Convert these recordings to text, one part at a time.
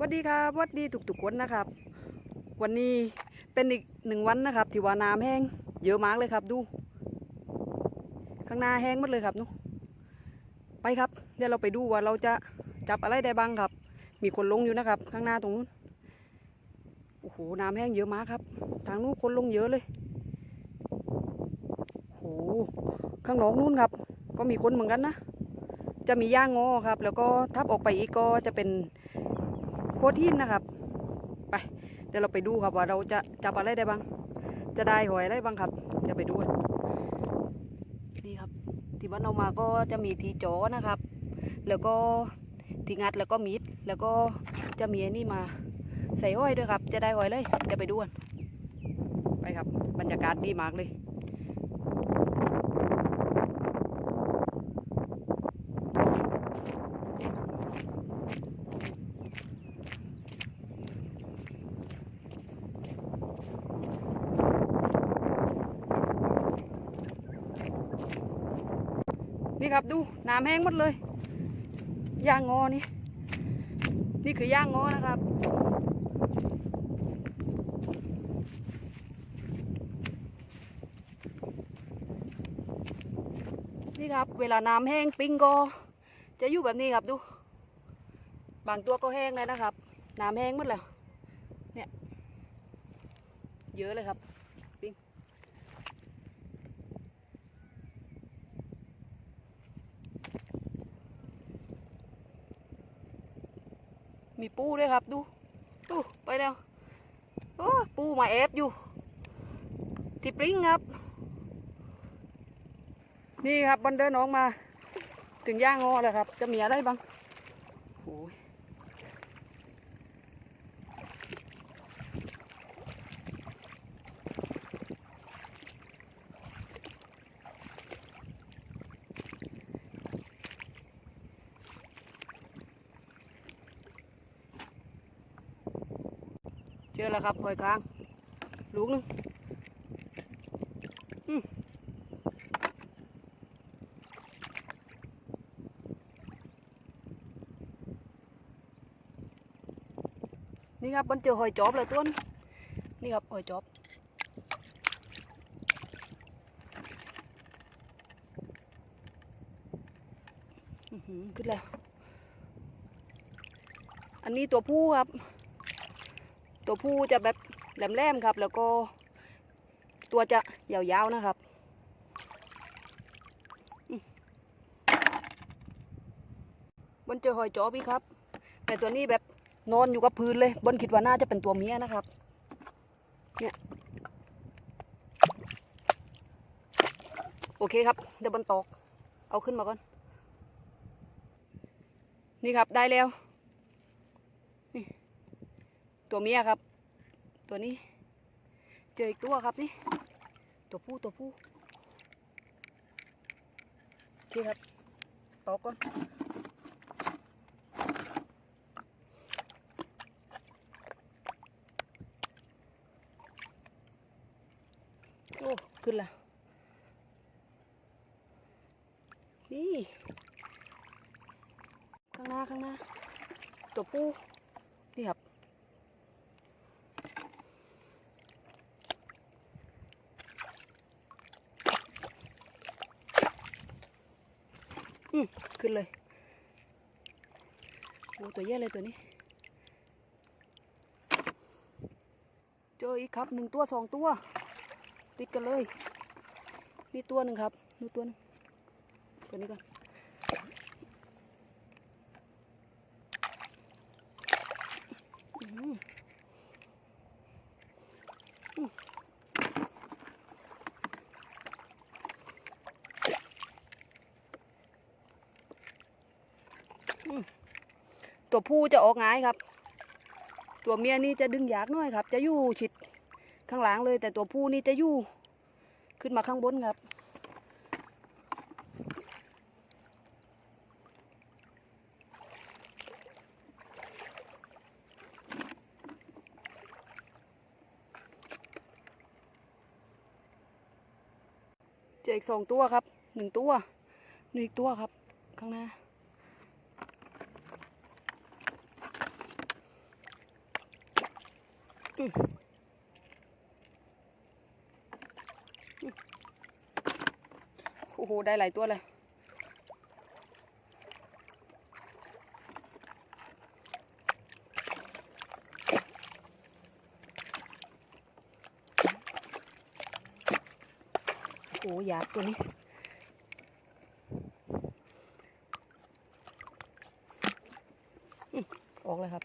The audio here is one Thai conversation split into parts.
สวัสดีครับสวัสดีทุกๆคนนะครับ วันนี้เป็นอีกหนึ่งวันนะครับที่ว่าน้ำแห้งเยอะมากเลยครับดู ข้างหน้าแห้งหมดเลยครับนูไปครับเดี๋ยวเราไปดูว่าเราจะจับอะไรได้บ้างครับ มีคนลงอยู่นะครับ ข้างหน้าตรงนู้นโอ้โหน้ำแห้งเยอะมากครับ ทางนู้นคนลงเยอะเลยโอ้โหข้างนอกนู้นครับ ก็มีคนเหมือนกันนะจะมีย่างงอครับ แล้วก็ทับออกไปอีกก็จะเป็น โคตรหินนะครับ ไป เดี๋ยวเราไปดูครับว่าเราจะจับอะไรได้บ้าง จะได้หอยอะไรบ้างครับ จะไปดูกันนี่ครับ ที่บ้านเรามาก็จะมีทีจอนะครับ แล้วก็ทีงัดแล้วก็มีด แล้วก็จะมีนนี้มาใส่ห้อยด้วยครับ จะได้หอยเลยเดี๋ยวไปดูกันไปครับ บรรยากาศดีมากเลย นี่ ครับดูน้ำแห้งหมดเลยย่างงอนี่ นี่คือย่างงอนะครับ นี่ครับ เวลาน้ำแห้งปิ้งก็ จะอยู่แบบนี้ครับดู บางตัวก็แห้งแล้วนะครับ น้ำแห้งหมดแล้ว เนี่ย เยอะเลยครับ ปิ้ง มีปูด้วยครับ ดูดูไปแล้วโอ้ปูมาแอบอยู่ ที่ปริ้งครับ นี่ครับบันเดินออกมา ถึงย่างงอแล้วครับ จะมีอะไรบ้างโอ้ย แล้วครับหอยกลาง ลูกหนึงนี่ครับมันเจอหอยจอบเลยต้นนี่ครับหอยจอบขึ้นแล้ว อันนี้ตัวผู้ครับ ตัวผู้จะแบบแหลมๆครับ แล้วก็ตัวจะยาวๆนะครับอืมมันเจอหอยจอบอีกครับ แต่ตัวนี้แบบนอนอยู่กับพื้นเลยบนคิดว่าน่าจะเป็นตัวเมียนะครับ เนี่ย โอเคครับ เดี๋ยวบนตอก เอาขึ้นมาก่อน นี่ครับได้แล้ว ตัวเมียครับ ตัวนี้ เจออีกตัวครับนี่ ตัวผู้ตัวผู้โอเครับตอกก่อนโอ้ขึ้นละนี่ ข้างหน้าข้างหน้า ตัวปูนี่ครับ อืมขึ้นเลยโอ้ตัวเยอะเลยตัวนี้ เจออีกครับหนึ่งตัวสองตัว ติดกันเลย นี่ตัวหนึ่งครับ นี่ตัวหนึงตัวนี้ก่อนอื้อหืออื้ออืม ตัวผู้จะออกง่ายครับ ตัวเมียนี่จะดึงยากหน่อยครับ จะอยู่ชิดข้างหลังเลย แต่ตัวผู้นี่จะอยู่ขึ้นมาข้างบนครับเจออีกสองตัวครับหนึ่งตัวหนึ่งอีกตัวครับ ข้างหน้า อืมอืมโอ้โห ได้หลายตัวเลยโอ้หยาบตัวนี้ออกเลยครับ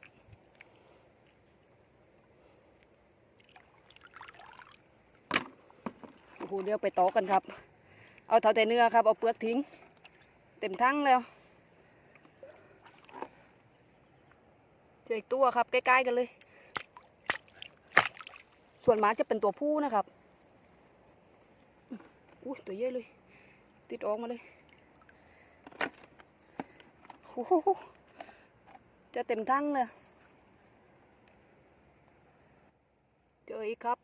โอ้โหเดี๋ยวไปตอกันครับ เอาเท่าแต่เนื้อครับเอาเปลือกทิ้ง เต็มทั้งแล้วเจออีกตัวครับใกล้ๆกันเลย ส่วนมากจะเป็นตัวผู้นะครับอุ้ยตัวเยอะเลย ติดออกมาเลยโอ้โหจะเต็มทั้งเลยเจออีกครับ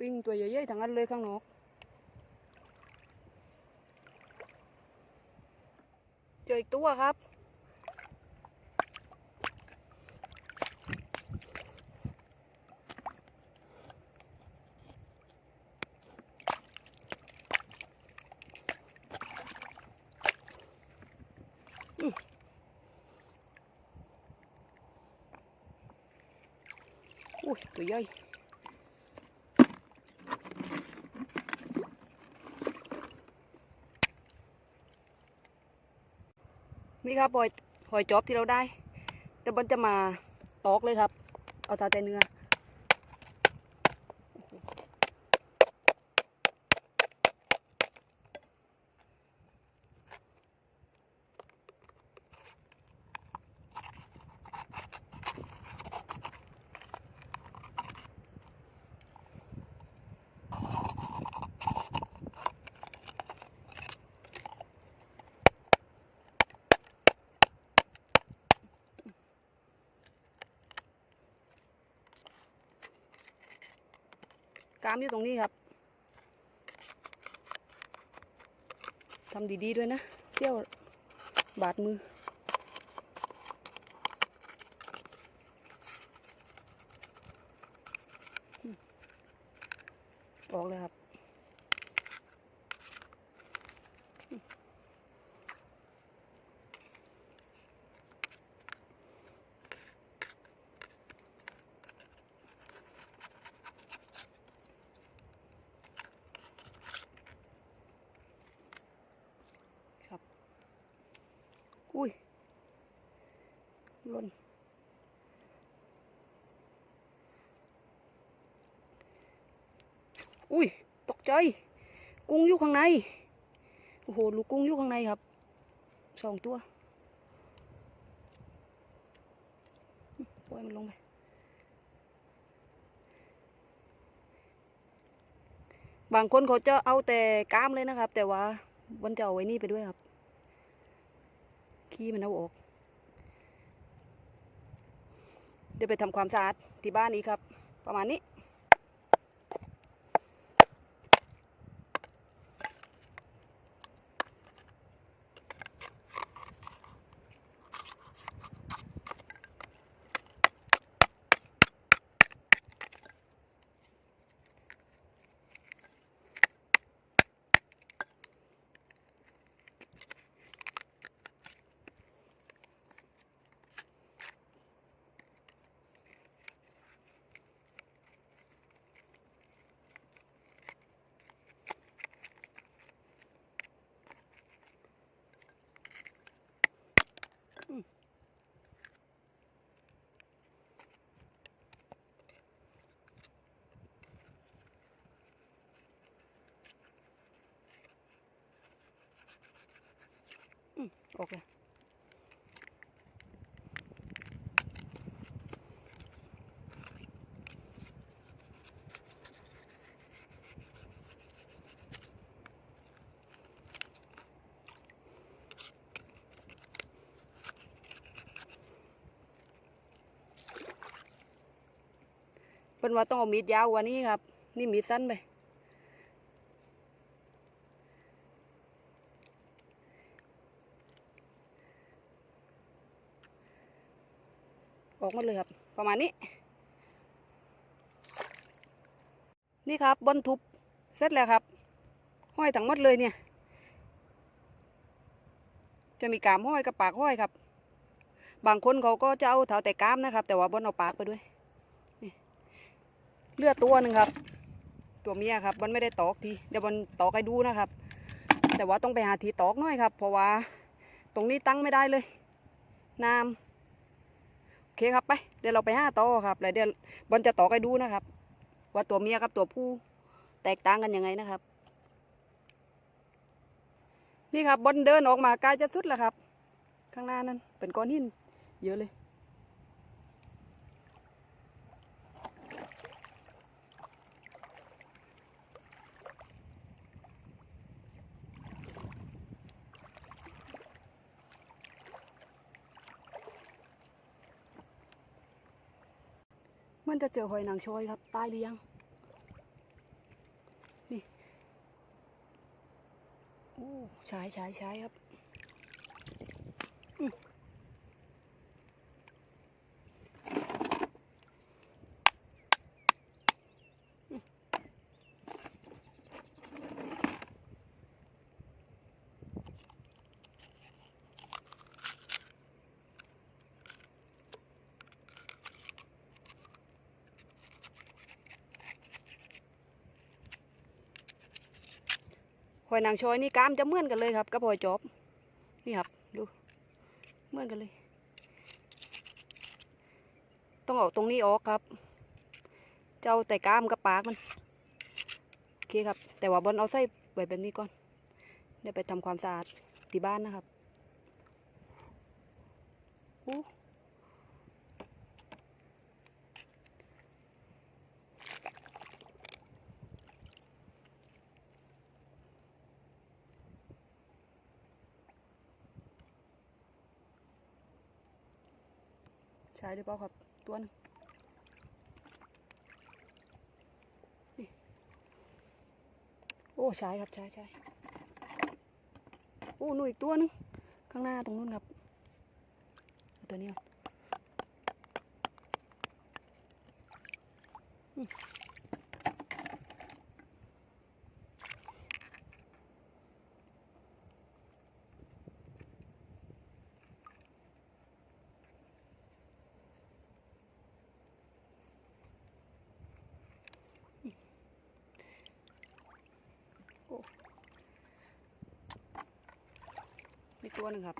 ปิ้งตัวใหญ่ๆทั้งนั้นเลยข้างนอกเจออีกตัวครับอุ้ยตัวใหญ่ นี่ครับหอยหอยจอบที่เราได้ แต่มันจะมาตอกเลยครับ เอาตาแต่เนื้อ อยู่ตรงนี้ครับทำดีๆด้วยนะเที่ยวบาดมือ ออกเลยครับ อุ้ยหล่นอุ้ย ตก ใจ กุ้งอยู่ข้างในโอ้โหลูกกุ้งอยู่ข้างในครับสองตัวปล่อยมันลงไปบางคนเขาจะเอาแต่ก้ามเลยนะครับ แต่ว่าวันจะเอาไว้นี่ไปด้วยครับ ขี้มันเอาออก เดี๋ยวไปทำความสะอาดที่บ้านนี้ครับ ประมาณนี้ ออเลยเพิ่นว่าต้องเอามีดยาววันนี้ครับ นี่มีดสั้นไป ออกหมาเลยครับ ประมาณนี้ นี่ครับบนทุบเสร็จแล้วครับ ห้อยทั้งหมดเลยเนี่ย จะมีกามห้อยกับปากห้อยครับ บางคนเขาก็จะเอาเท้าแต่กามนะครับ แต่ว่าบนเอาปากไปด้วยเลือดตัวหนึ่งครับ ตัวเมียครับบนไม่ได้ตอกทีเดี๋ยวบนตอกให้ดูนะครับ แต่ว่าต้องไปหาทีตอกหน่อยครับ เพราะว่าตรงนี้ตั้งไม่ได้เลยน้ำ เคครับไป เดี๋ยวเราไปห้าต่อครับแล้วเดี๋ยวบอลจะต่อไปดูนะครับ ว่าตัวเมียกับตัวผู้แตกต่างกันยังไงนะครับ นี่ครับบอลเดินออกมาใกล้จะสุดแล้วครับ ข้างหน้านั้นเป็นก้อนหินเยอะเลย มันจะเจอหอยนางชอยครับตายหรือยัง นี่โอ้ใช้ใช้ใช้ครับ หอยนางชอยนี่กล้ามจะเหมือนกันเลยครับกับหอยจอบ นี่ครับดูเหมือนกันเลย ต้องเอาตรงนี้ออกครับ เจ้าแต่กล้ามกับปากมันโอเคครับ แต่ว่าบอลเอาใส่ไว้แบบนี้ก่อนเดี๋ยวไปทำความสะอาดที่บ้านนะครับอู้ ใช้หรือเปล่าครับ ตัวหนึงโอ้ใช้ครับใช้ใช้โอ้หนูอีกตัวหนึง ข้างหน้าตรงนู้นครับตัวนี้ก่อนอืมมี ตัวหนึ่งครับ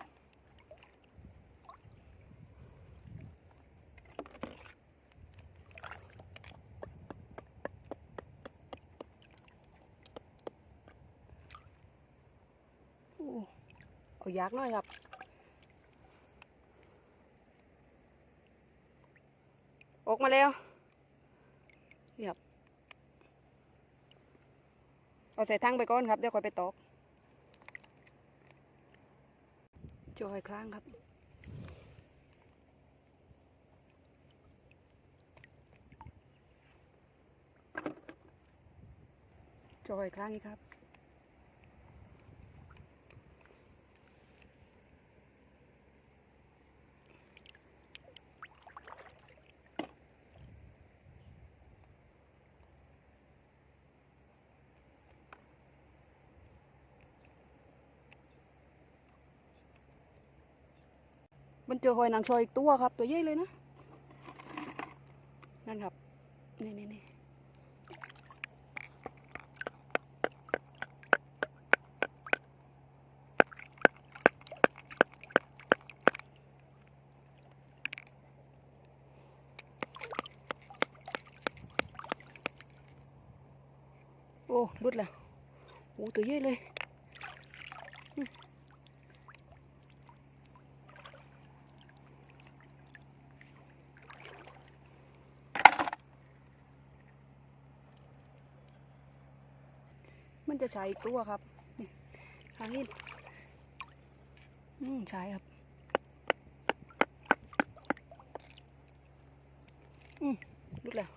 อ้เอายากหน่อยครับออกมาแล้วนี่ครับเอาใส่ทั้งไปก่อนครับ เดี๋ยวค่อยไปตอก จอยครั้งครับจอยครั้งนี้ครับ มันเจอหอยนางชอยอีกตัวครับ ตัวใหญ่เลยนะ นั่นครับ นี่นี่นี่โอ้รุดแล้วโอ้ตัวใหญ่เลย จะใช้ตัวครับนี่หางหินอืมใช้ครับอืมลุกแล้ว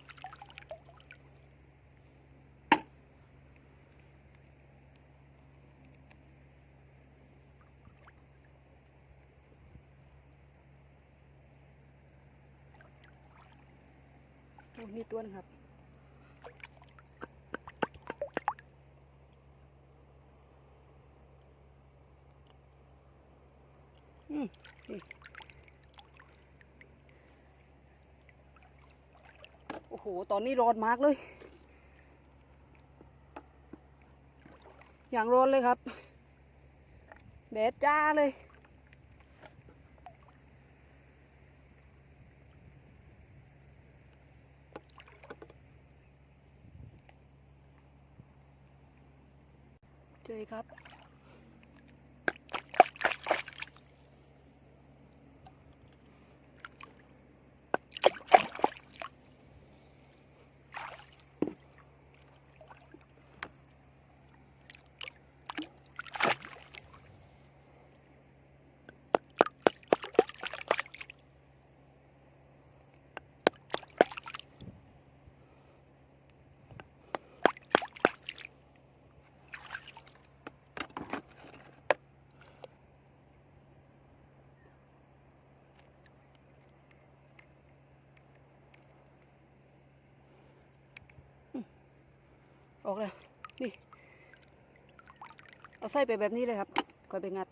นี่ตัวนึงครับ โอ้โห ตอนนี้ร้อนมากเลย อย่างร้อนเลยครับ แดดจ้าเลย เจอครับ ออกเลยนี่ เอาไส้ไปแบบนี้เลยครับก่อยไปงัด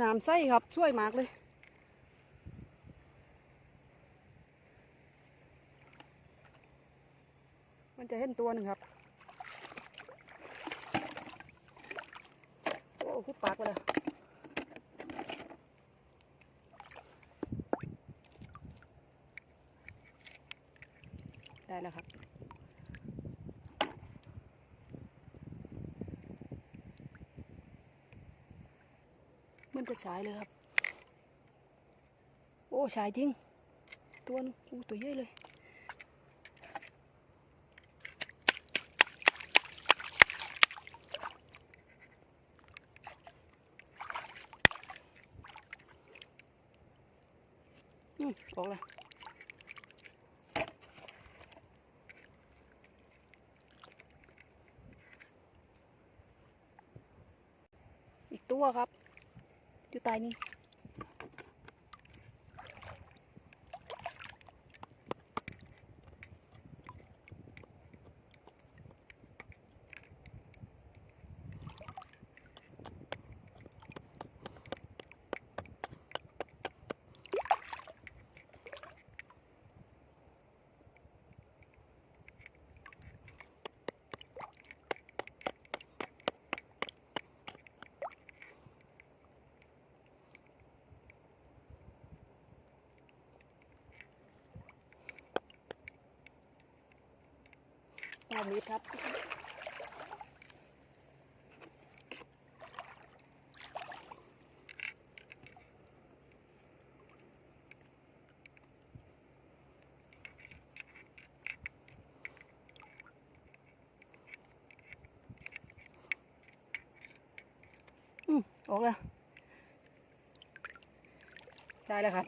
น้ำไส้ครับ ช่วยมากเลย มันจะเห็นตัวหนึ่งครับ โอ้คุบปากไปเลยได้แล้วครับ มันจะฉายเลยครับ โอ้ฉายจริง ตัวนึงอู้ตัวใหญ่เลยอืมออกเลยอีกตัวครับ อยู่ ใต้นี้ครับ อืมออกแล้ว ได้แล้วครับ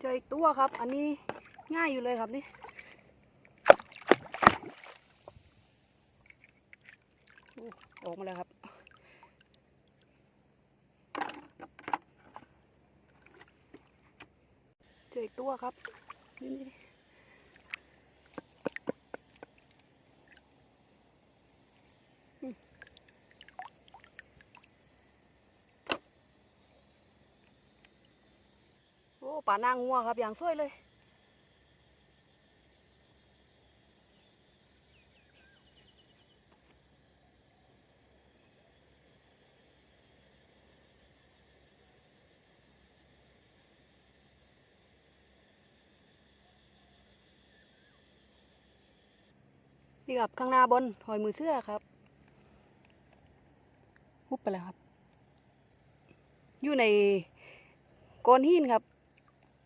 เจออีกตัวครับ อันนี้ ง่ายอยู่เลยครับนี่ออกมาแล้วครับ เจออีกตัวครับนี่นี่นี่อืมโอ้ป่านางงัวครับอย่างสวยเลย นี่ครับข้างหน้าบนหอยมือเสื้อครับฮุบไปแล้วครับ อยู่ในก้อนหินครับ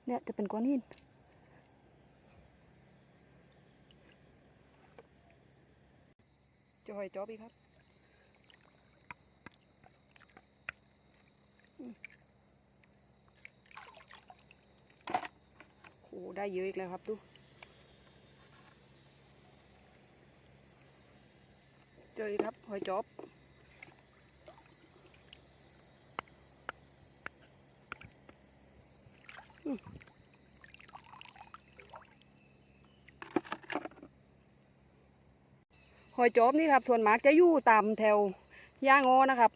เนี่ยจะเป็นก้อนหินจะหอยจอบอีกครับโอ้ได้เยอะอีกแล้วครับดู เจอครับหอยจอบหอยจอบนี่ครับส่วนมากจะอยู่ตามแถวย่างอนะครับ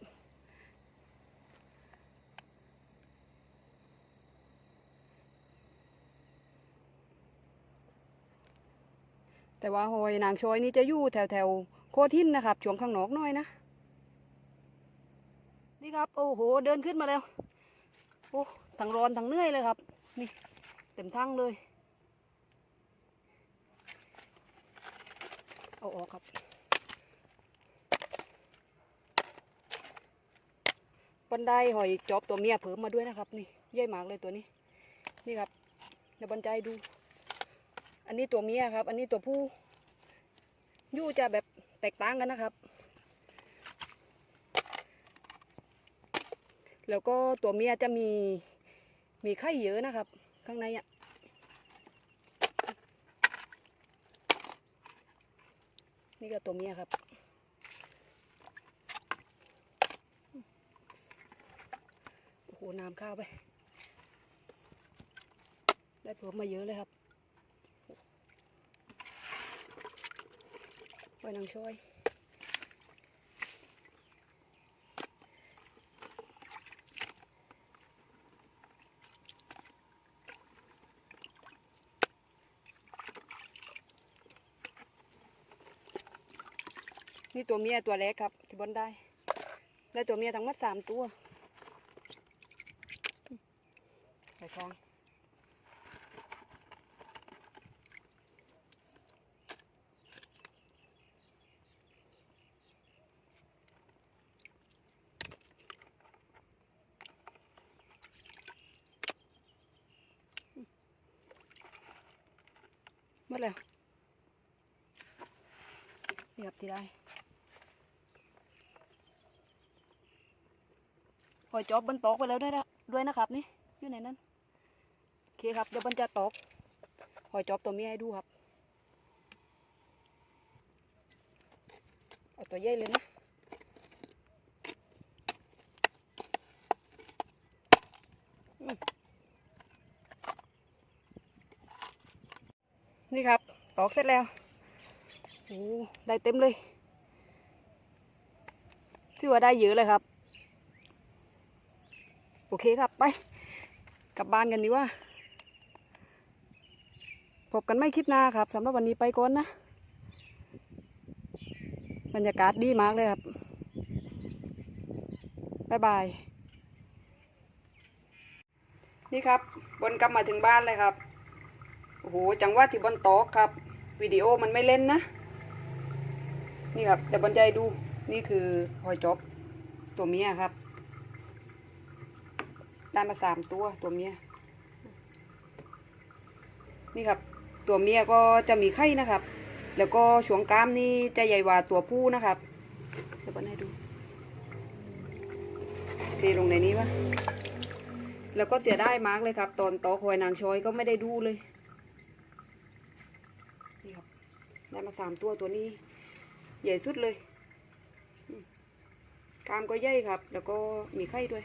แต่ว่าหอยนางช้อยนี่จะอยู่แถวแถว โคทินนะครับช่วงข้างนอกหน้อยนะนี่ครับโอ้โหเดินขึ้นมาแล้วโอ้ทั้งร้อนทั้งเหนื่อยเลยครับ นี่เต็มทั้งเลยเอาออกครับ บันไดหอยจอบตัวเมียเพิ่มมาด้วยนะครับ นี่ใหญ่มากเลยตัวนี้ นี่ครับเดี๋ยวบรรจัยดู อันนี้ตัวเมียครับ อันนี้ตัวผู้ยู่จะแบบ แตกต่างกันนะครับ แล้วก็ตัวเมียจะมีมีไข่เยอะนะครับ ข้างในอะนี่ก็ตัวเมียครับโอ้โหน้ำข้าวไป ได้เพิ่มมาเยอะเลยครับ ไว้นางช่วยนี่ตัวเมียตัวเล็กครับที่บนได้ ได้ตัวเมียทั้งหมดสามตัวไปทองหมดแล้วนี่ครับ ที่ได้หอยจอบบนต๊ะไปแล้วด้วยนะด้วยนะครับ นี่อยู่ในนั้นโอเคครับเดี๋ยวบรรจะตอกหอยจอบตัวเมียให้ดูครับเอาตัวใหญ่เลยนะนี่ครับตอกเสร็จแล้ว โอ้ได้เต็มเลยถือว่าได้เยอะเลยครับ โอเคครับไป กลับบ้านกันดีว่า พบกันไม่คลิปหน้าครับสำหรับวันนี้ไปก่อนนะบรรยากาศดีมากเลยครับ บ๊ายบาย นี่ครับ บนกลับมาถึงบ้านเลยครับ โอ้โห จังหวะที่บนโต๊ะครับ วิดีโอมันไม่เล่นนะ นี่ครับ แต่บรรยายดูนี่คือหอยจบตัวเมียครับ ได้มาสามตัวตัวเมียนี่ครับ ตัวเมียก็จะมีไข่นะครับ แล้วก็ช่วงกล้ามนี่จะใหญ่กว่าตัวผู้นะครับเดี๋ยวบนให้ดูเทลงในนี้วะแล้วก็เสียได้มากเลยครับ ตอนโตอคอยนางชอยก็ไม่ได้ดูเลยนี่ครับได้มาสามตัวตัวนี้ ใหญ่สุดเลยกล้ามก็ใหญ่ครับ แล้วก็มีไข่ด้วย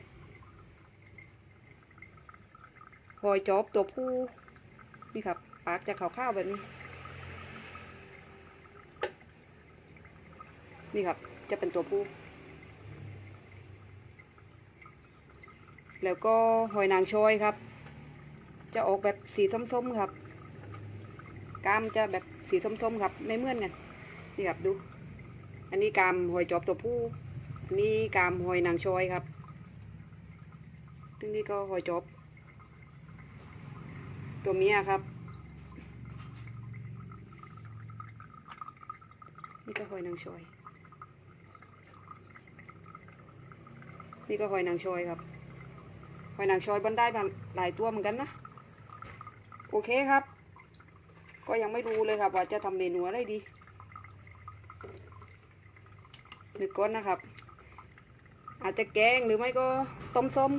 หอยจอบตัวผู้นี่ครับ ปากจะขาวๆแบบนี้ นี่ครับ จะเป็นตัวผู้ แล้วก็หอยนางชอยครับ จะออกแบบสีส้มๆครับกล้ามจะแบบสีส้มๆครับ ไม่เหมือนกัน นี่ครับดู อันนี้กามหอยจอบตัวผู้อันนี้กามหอยนางชอยครับซึ่งนี่ก็หอยจอบ ตัวเมียครับ นี่ก็หอยนางชอย นี่ก็หอยนางชอยครับหอยนางชอยบันได้มาหลายตัวเหมือนกันนะ โอเคครับ ก็ยังไม่รู้เลยครับว่าจะทำเมนูอะไรดี หรือก้อนนะครับ อาจจะแกงหรือไม่ก็ต้มส้ม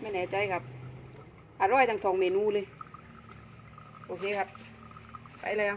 ไม่แน่ใจครับ อร่อยทั้งสองเมนูเลย โอเคครับ ไปแล้ว